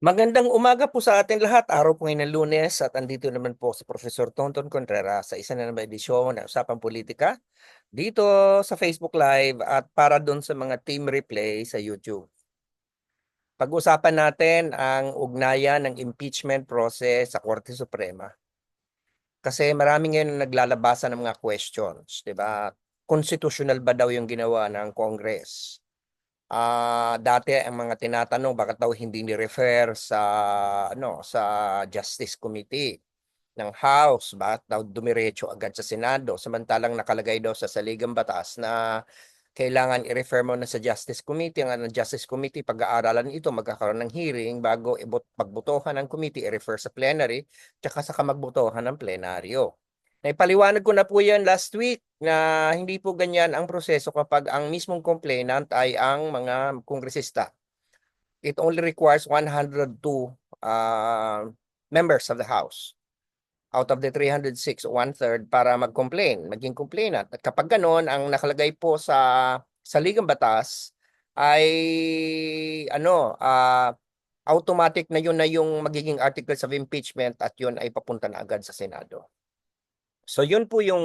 Magandang umaga po sa ating lahat. Araw po ngayon ng lunes at andito naman po si Professor Tonton Contreras sa isa na naman edisyon ng Usapang Politika dito sa Facebook Live at para doon sa mga team replay sa YouTube. Pag-usapan natin ang ugnayan ng impeachment process sa Korte Suprema. Kasi marami ngayon na naglalabasan ng mga questions, di ba? Constitutional ba daw yung ginawa ng Congress? Ah, dati ang mga tinatanong bakit daw hindi ni-refer sa ano sa Justice Committee ng House, bakit daw dumiretso agad sa Senado? Samantalang nakalagay daw sa saligang batas na kailangan i-refer mo na sa Justice Committee, ang Justice Committee pag-aaralan ito magkakaroon ng hearing bago ibot pagbotohan ng committee i-refer sa plenary tsaka sa magbotohan ng plenaryo. Naipaliwanag ko na po yan last week na hindi po ganyan ang proseso kapag ang mismong complainant ay ang mga kongresista. It only requires 102 uh, members of the House. Out of the 306, one-third para mag-complain, maging complainant. At kapag ganon, ang nakalagay po sa sa ligang batas ay ano, uh, automatic na yun na yung magiging articles of impeachment at yun ay papunta na agad sa Senado. So yun po yung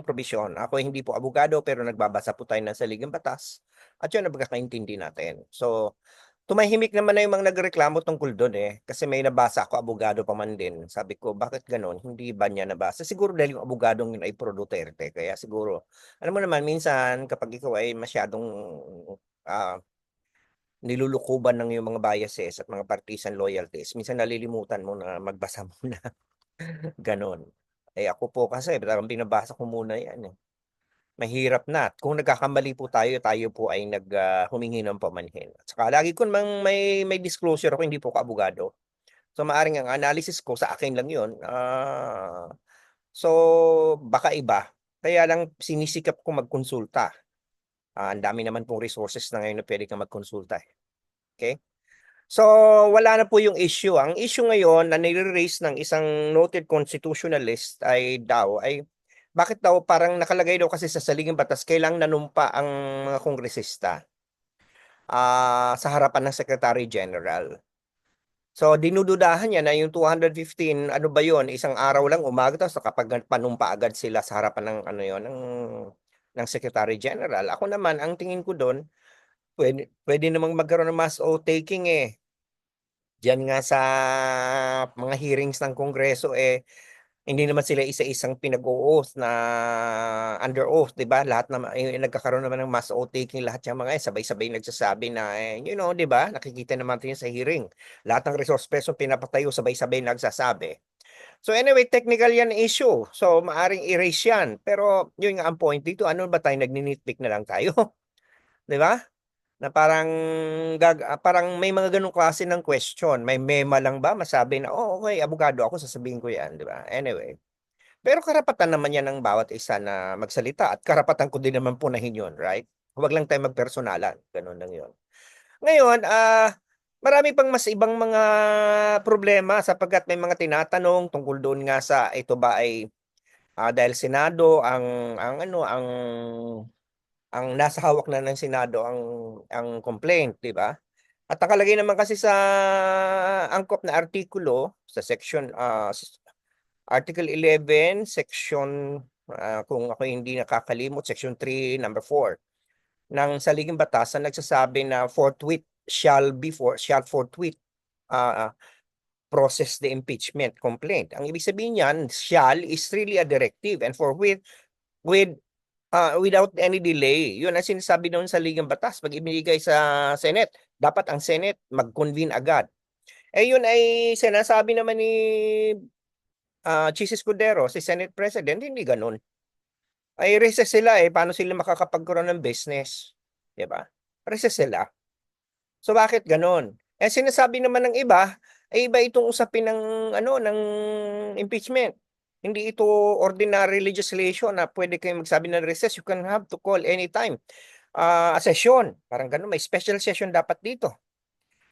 provision. Ako hindi po abogado pero nagbabasa po tayo ng saligang batas at yun ang pagkakaintindi natin. So tumahimik naman na yung mga nagreklamo tungkol doon eh kasi may nabasa ako abogado pa man din. Sabi ko bakit ganon? Hindi ba niya nabasa? Siguro dahil yung abogadong yun ay pro Duterte kaya siguro alam mo naman minsan kapag ikaw ay masyadong uh, nilulukuban ng yung mga biases at mga partisan loyalties, minsan nalilimutan mo na magbasa muna. ganon. Eh ako po kasi talagang binabasa ko muna yan eh. Mahirap na. Kung nagkakamali po tayo, tayo po ay nag uh, ng pamanhin. At saka lagi ko mang may may disclosure ako, hindi po ko abogado. So maaring ang analysis ko sa akin lang 'yon. Uh, so baka iba. Kaya lang sinisikap ko magkonsulta. Uh, ang dami naman pong resources na ngayon na pwede kang magkonsulta. Eh. Okay? So, wala na po yung issue. Ang issue ngayon na nire-raise ng isang noted constitutionalist ay daw, ay bakit daw parang nakalagay daw kasi sa saliging batas, kailang nanumpa ang mga kongresista uh, sa harapan ng Secretary General. So, dinududahan niya na yung 215, ano ba yon isang araw lang umaga, tapos kapag panumpa agad sila sa harapan ng ano yon ng, ng Secretary General. Ako naman, ang tingin ko doon, pwede, pwede namang magkaroon ng mass oath taking eh diyan nga sa mga hearings ng Kongreso eh hindi naman sila isa-isang pinag-oath na under oath, 'di ba? Lahat na eh, nagkakaroon naman ng mass oath taking lahat yung mga eh, sabay-sabay nagsasabi na eh, you know, 'di ba? Nakikita naman natin sa hearing. Lahat ng resource person pinapatayo sabay-sabay nagsasabi. So anyway, technical yan issue. So maaring erase yan. Pero yun nga ang point dito, ano ba tayo nagninitpick na lang tayo? 'Di ba? Na parang gag ah, parang may mga ganung klase ng question. May mema lang ba masabi na, oh, okay, abogado ako, sasabihin ko yan, di ba? Anyway. Pero karapatan naman yan ng bawat isa na magsalita at karapatan ko din naman punahin yun, right? Huwag lang tayo magpersonalan. Ganun lang yun. Ngayon, ah, uh, marami pang mas ibang mga problema sapagkat may mga tinatanong tungkol doon nga sa ito ba ay uh, dahil Senado ang ang ano ang ang nasa hawak na ng Senado ang ang complaint, 'di ba? At nakalagay naman kasi sa angkop na artikulo sa section uh, Article 11, section uh, kung ako hindi nakakalimot, section 3, number 4 ng saliging batas na nagsasabi na forthwith shall be for shall forthwith uh, process the impeachment complaint. Ang ibig sabihin niyan, shall is really a directive and forthwith with uh, without any delay. Yun ang sinasabi noon sa Ligang Batas. Pag ibinigay sa Senate, dapat ang Senate mag-convene agad. Eh yun ay sinasabi naman ni uh, Chis Escudero, si Senate President, hindi ganun. Ay recess sila eh, paano sila makakapagkaroon ng business? Diba? Recess sila. So bakit ganun? Eh sinasabi naman ng iba, ay iba itong usapin ng ano ng impeachment. Hindi ito ordinary legislation na pwede kayong magsabi ng recess. You can have to call anytime. Uh, a session. Parang ganun. May special session dapat dito.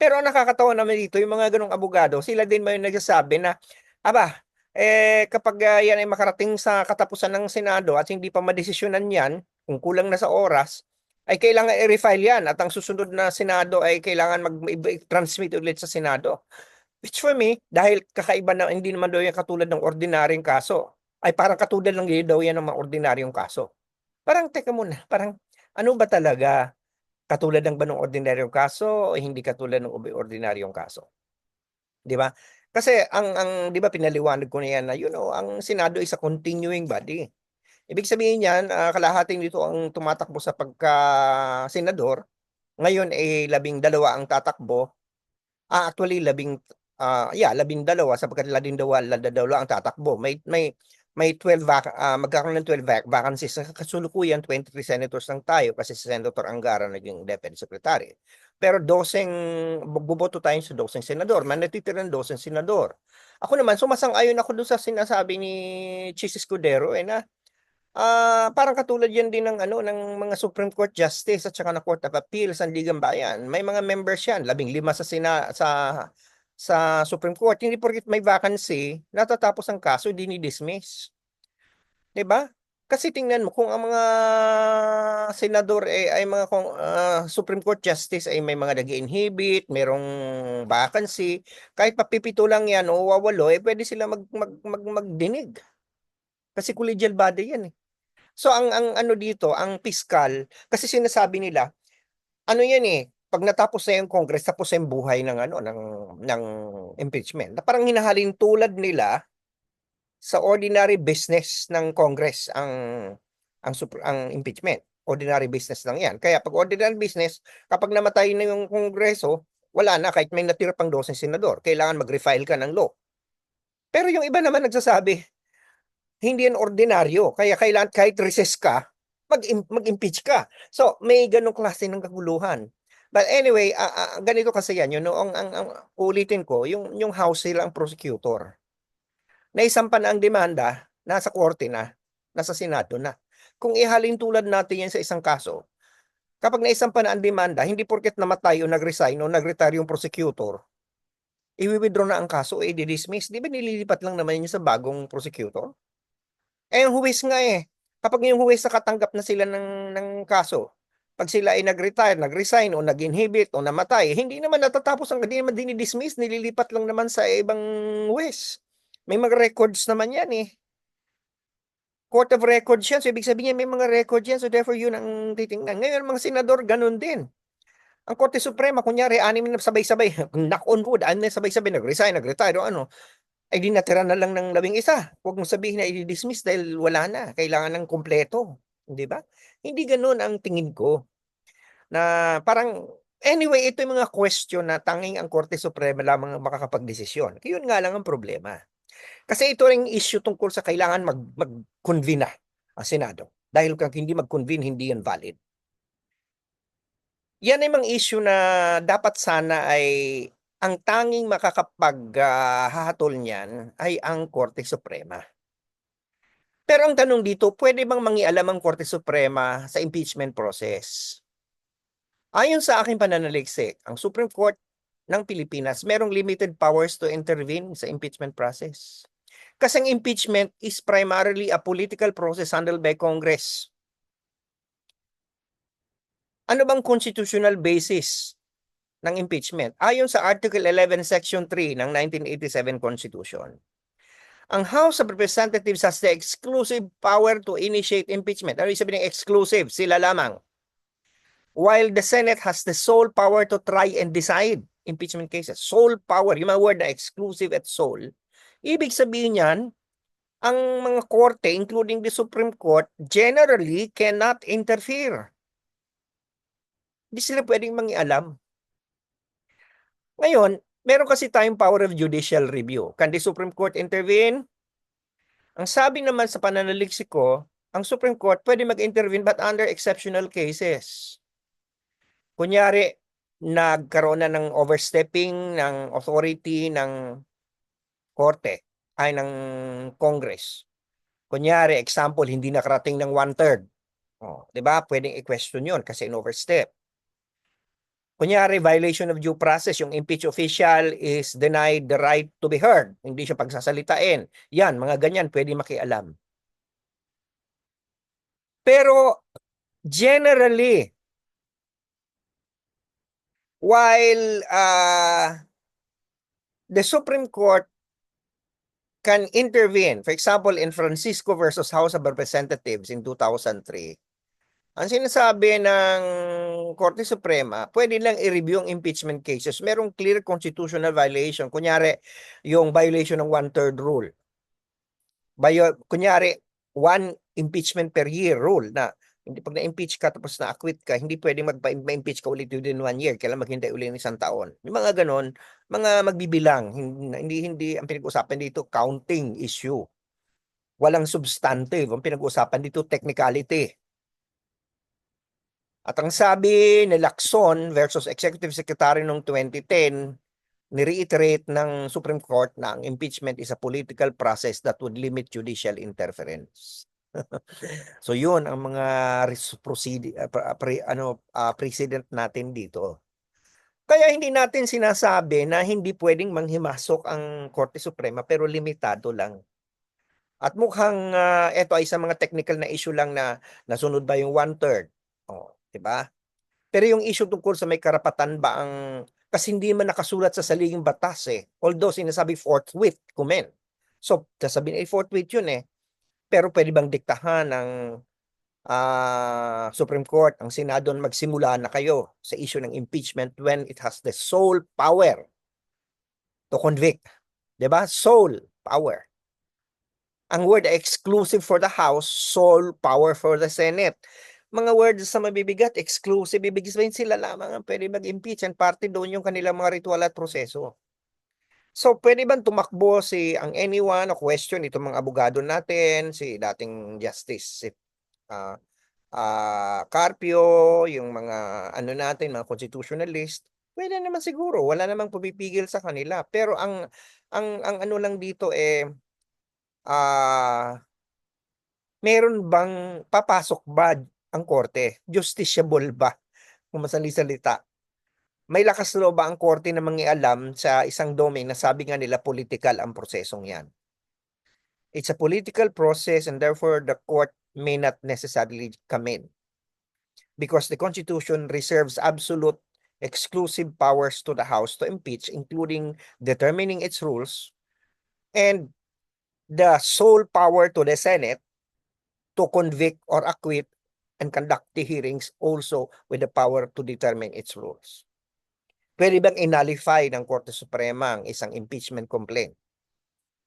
Pero ang nakakatawa naman dito, yung mga ganong abogado, sila din may nagsasabi na, aba, eh, kapag uh, yan ay makarating sa katapusan ng Senado at hindi pa madesisyonan yan, kung kulang na sa oras, ay kailangan i-refile yan at ang susunod na Senado ay kailangan mag-transmit ulit sa Senado. Which for me, dahil kakaiba na hindi naman daw yan katulad ng ordinaryong kaso, ay parang katulad lang daw yan ng mga ordinaryong kaso. Parang teka muna, parang ano ba talaga? Katulad ng ba ng ordinaryong kaso o hindi katulad ng ordinaryong kaso? 'Di ba? Kasi ang ang 'di ba pinaliwanag ko na yan na you know, ang Senado is a continuing body. Ibig sabihin niyan, ah, kalahati nito ang tumatakbo sa pagka-senador. Ngayon eh labing dalawa ang tatakbo. Ah, actually labing ah, yeah, labing dalawa sapagkat labing dalawa, dalawa ang tatakbo. May may may 12 vac ah, magkakaroon ng 12 vac vacancies. Sa kasulukuyan 23 senators lang tayo kasi si Senator Angara naging deputy secretary. Pero doseng boboto tayo sa doseng senador, man natitira ng doseng senador. Ako naman sumasang-ayon ako doon sa sinasabi ni Chis Escudero eh na ah, parang katulad yan din ng ano ng mga Supreme Court Justice at saka na Court of Appeal sa Ligang Bayan. May mga members yan, labing lima sa sina sa sa Supreme Court. Hindi porket may vacancy, natatapos ang kaso, dinidismiss. 'Di ba? Kasi tingnan mo kung ang mga senador eh, ay mga ah, Supreme Court Justice ay may mga nag-inhibit, merong vacancy, kahit papipito lang yan o wawalo, eh pwede sila mag, mag, mag, magdinig. Kasi collegial body yan eh. So ang ang ano dito, ang fiscal, kasi sinasabi nila, ano yan eh, pag natapos na yung Congress, tapos na yung buhay ng ano ng ng impeachment. Na parang hinahalin tulad nila sa ordinary business ng Congress ang ang ang impeachment. Ordinary business lang 'yan. Kaya pag ordinary business, kapag namatay na yung Kongreso, wala na kahit may natira pang 12 senador, kailangan mag-refile ka ng law. Pero yung iba naman nagsasabi, hindi yan ordinaryo. Kaya kailangan kahit recess ka, mag mag-impeach ka. So, may ganong klase ng kaguluhan. But anyway, ah, ah, ganito kasi yan, yun, ang, ang, ang ulitin ko, yung, yung House sila ang prosecutor. Naisampa na ang demanda, nasa korte na, nasa Senado na. Kung ihalin tulad natin yan sa isang kaso, kapag naisampa na ang demanda, hindi porket namatay o nag-resign o nag-retire yung prosecutor, i-withdraw na ang kaso o i-dismiss. Di ba nililipat lang naman yun sa bagong prosecutor? Eh, yung huwis nga eh. Kapag yung huwis nakatanggap na sila ng, ng kaso, pag sila ay nag-retire, nag-resign o nag-inhibit o namatay, hindi naman natatapos ang hindi naman dinidismiss, nililipat lang naman sa ibang huwes. May mga records naman yan eh. Court of records yan. So ibig sabihin may mga records yan. So therefore yun ang titingnan. Ngayon mga senador ganun din. Ang Korte Suprema, kunyari, anim na sabay-sabay, knock on wood, anim na sabay-sabay, nag-resign, nag-retire o ano, ay di natira na lang ng labing isa. Huwag mong sabihin na i-dismiss dahil wala na. Kailangan ng kumpleto. Di ba? Hindi ganun ang tingin ko na parang anyway, ito yung mga question na tanging ang Korte Suprema lamang ang makakapagdesisyon. Yun nga lang ang problema. Kasi ito ring issue tungkol sa kailangan mag, mag-convene ang Senado. Dahil kung hindi mag-convene, hindi yan valid. Yan ay mga issue na dapat sana ay ang tanging makakapaghahatol uh, niyan ay ang Korte Suprema. Pero ang tanong dito, pwede bang mangialam ang Korte Suprema sa impeachment process? Ayon sa aking pananaliksik, ang Supreme Court ng Pilipinas merong limited powers to intervene sa impeachment process. Kasi ang impeachment is primarily a political process handled by Congress. Ano bang constitutional basis ng impeachment? Ayon sa Article 11, Section 3 ng 1987 Constitution, ang House of Representatives has the exclusive power to initiate impeachment. Ano yung sabihin ng exclusive? Sila lamang while the Senate has the sole power to try and decide impeachment cases. Sole power, yung mga word na exclusive at sole. Ibig sabihin yan, ang mga korte, including the Supreme Court, generally cannot interfere. Hindi sila pwedeng mangialam. Ngayon, meron kasi tayong power of judicial review. Can the Supreme Court intervene? Ang sabi naman sa pananaliksik ko, ang Supreme Court pwede mag-intervene but under exceptional cases. Kunyari, nagkaroon na ng overstepping ng authority ng korte ay ng Congress. Kunyari, example, hindi nakarating ng one-third. Oh, 'di ba? Pwedeng i-question 'yon kasi in-overstep. Kunyari, violation of due process, yung impeach official is denied the right to be heard. Hindi siya pagsasalitain. Yan, mga ganyan, pwede makialam. Pero, generally, while uh, the Supreme Court can intervene, for example, in Francisco versus House of Representatives in 2003, ang sinasabi ng Korte Suprema, pwede lang i-review ang impeachment cases. Merong clear constitutional violation. Kunyari, yung violation ng one-third rule. Bayo, kunyari, one impeachment per year rule na hindi pag na-impeach ka tapos na-acquit ka, hindi pwedeng magpa-impeach ka ulit within one year. Kailan maghintay ulit ng isang taon. Yung mga ganon, mga magbibilang. Hindi, hindi, ang pinag-usapan dito, counting issue. Walang substantive. Ang pinag-usapan dito, technicality. At ang sabi ni Lacson versus Executive Secretary noong 2010, ni-reiterate ng Supreme Court na ang impeachment is a political process that would limit judicial interference. So yun ang mga proceed, uh, pre, ano, uh, precedent natin dito. Kaya hindi natin sinasabi na hindi pwedeng manghimasok ang Korte Suprema pero limitado lang. At mukhang uh, ito ay sa mga technical na issue lang na nasunod ba yung one-third. Oh, 'di ba? Pero yung issue tungkol sa may karapatan ba ang kasi hindi man nakasulat sa saliging batas eh. Although sinasabi forthwith, kumen. So, sasabihin ay forthwith yun eh. Pero pwede bang diktahan ng uh, Supreme Court, ang Senado magsimula na kayo sa issue ng impeachment when it has the sole power to convict. ba? Sole power. Ang word exclusive for the House, sole power for the Senate. Mga words sa mabibigat, exclusive, ibig sabihin sila lamang ang pwede mag-impeach and parte doon yung kanilang mga ritual at proseso. So, pwede bang tumakbo si ang anyone o question itong mga abogado natin, si dating Justice si uh, uh, Carpio, yung mga ano natin, mga constitutionalist, pwede naman siguro, wala namang pumipigil sa kanila. Pero ang ang ang ano lang dito eh uh, meron bang papasok ba ang korte? Justiciable ba? Kung masali-salita may lakas loob ba ang korte na mangialam sa isang domain na sabi nga nila political ang prosesong yan? It's a political process and therefore the court may not necessarily come in. Because the Constitution reserves absolute exclusive powers to the House to impeach, including determining its rules, and the sole power to the Senate to convict or acquit and conduct the hearings also with the power to determine its rules. Pwede bang inalify ng Korte Suprema ang isang impeachment complaint?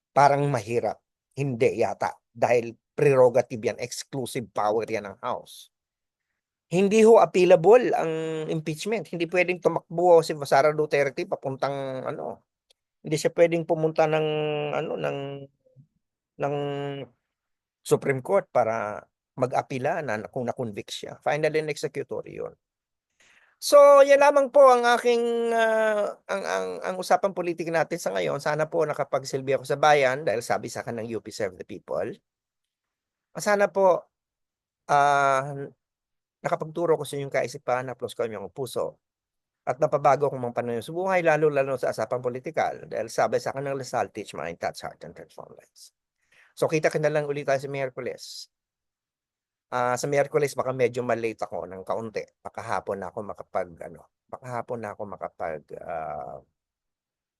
Parang mahirap. Hindi yata. Dahil prerogative yan, exclusive power yan ng House. Hindi ho appealable ang impeachment. Hindi pwedeng tumakbo si Sara Duterte papuntang ano. Hindi siya pwedeng pumunta ng ano ng ng Supreme Court para mag-apila na kung na-convict siya. Final and executory yun. So, yan lamang po ang aking uh, ang, ang ang usapang politika natin sa ngayon. Sana po nakapagsilbi ako sa bayan dahil sabi sa akin ng UP Serve the People. Sana po uh, nakapagturo ko sa inyong kaisipan, naplos ko yung puso at napabago kong mga panahon sa buhay, lalo-lalo sa asapang politikal. Dahil sabi sa akin ng Lasal, teach mind, touch heart, and transform lives. So, kita ka na lang ulit tayo sa Miyerkules. Uh, sa Miyerkules baka medyo malate ako ng kaunti. Baka hapon na ako makapag ano, baka hapon na ako makapag uh,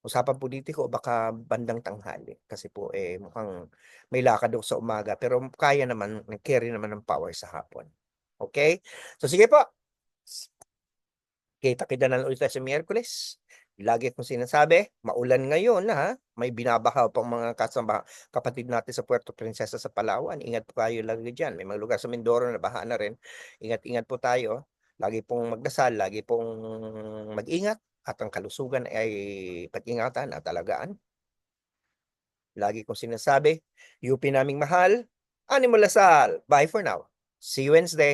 usapan politiko baka bandang tanghali kasi po eh mukhang may lakad ako sa umaga pero kaya naman nag-carry naman ng power sa hapon. Okay? So sige po. Kita-kita na lang ulit sa Miyerkules. Lagi kong sinasabi, maulan ngayon ha. May binabaha pang mga kasama kapatid natin sa Puerto Princesa sa Palawan. Ingat po kayo lagi dyan. May mga lugar sa Mindoro na baha na rin. Ingat-ingat po tayo. Lagi pong magdasal, lagi pong mag-ingat at ang kalusugan ay pag-ingatan at alagaan. Lagi kong sinasabi, UP naming mahal, Animal Lasal. Bye for now. See you Wednesday.